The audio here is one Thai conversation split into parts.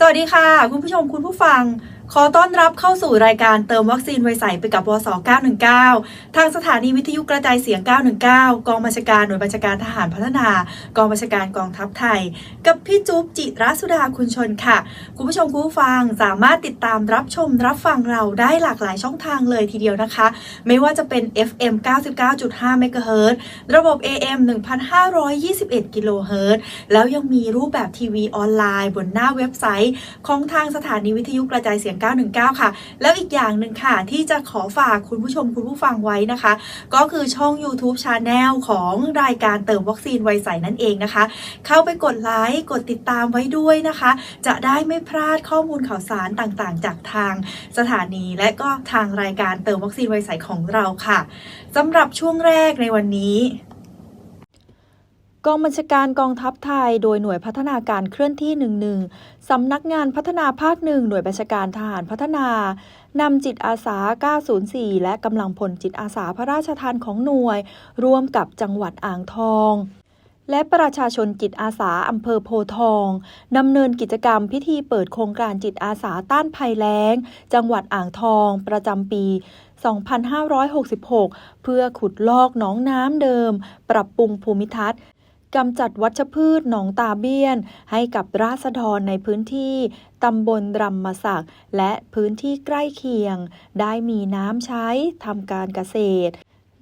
สวัสดีค่ะ คุณผู้ชมคุณผู้ฟัง ขอต้อนรับเข้าสู่รายการเติมวัคซีนไวใสไปกับวส919 ทางสถานีวิทยุกระจายเสียง 919 กองบัญชาการหน่วยบัญชาการทหารพัฒนา กองบัญชาการกองทัพไทย กับพี่จุ๊บจิรัสุดาคุณชนค่ะ คุณผู้ชมคุณผู้ฟังสามารถติดตามรับชมรับฟังเราได้หลากหลายช่องทางเลยทีเดียวนะคะ ไม่ว่าจะเป็น FM 99.5 MHz ระบบ AM 1521 กิโลเฮิรตซ์แล้วยังมีรูปแบบทีวีออนไลน์ บนหน้าเว็บไซต์ ของทางสถานีวิทยุกระจายเสียง919 ค่ะ แล้วอีกอย่างหนึ่งค่ะ ที่จะขอฝากคุณผู้ชมคุณผู้ฟังไว้นะคะ ก็คือช่อง YouTube Channel ของรายการเติมวัคซีนไวใสนั่นเองนะคะ เข้าไปกดไลค์กดติดตามไว้ด้วยนะคะ จะได้ไม่พลาดข้อมูลข่าวสารต่างๆ จากทางสถานี และก็ทางรายการเติมวัคซีนไวใสของเราค่ะสำหรับช่วงแรกในวันนี้ กองบัญชาการกองทัพไทย โดยหน่วยพัฒนาการเคลื่อนที่ 11 สำนักงานพัฒนาภาคหนึ่งหน่วยบัญชาการทหารพัฒนานำจิตอาสา 904 และกำลังพลจิตอาสาพระราชทานของหน่วย ร่วมกับจังหวัดอ่างทอง และประชาชนจิตอาสาอำเภอโพทองดำเนินกิจกรรมพิธีเปิดโครงการจิตอาสาต้านภัยแล้ง จังหวัดอ่างทอง ประจำปี2566 เพื่อขุดลอกหนองน้ำเดิม ปรับปรุงภูมิทัศน์ กำจัดวัชพืชหนองตาเบี้ยน ให้กับราษฎรในพื้นที่ตำบลรำมศักดิ์และพื้นที่ใกล้เคียง ได้มีน้ำใช้ทำการเกษตร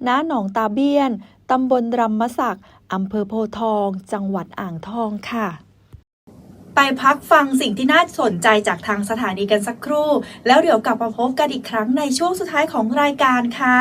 ณหนองตาเบี้ยน ตำบลรำมศักดิ์อำเภอโพทอง จังหวัดอ่างทองค่ะ ไปพักฟังสิ่งที่น่าสนใจจากทางสถานีกันสักครู่ แล้วเดี๋ยวกลับมาพบกันอีกครั้งในช่วงสุดท้ายของรายการค่ะ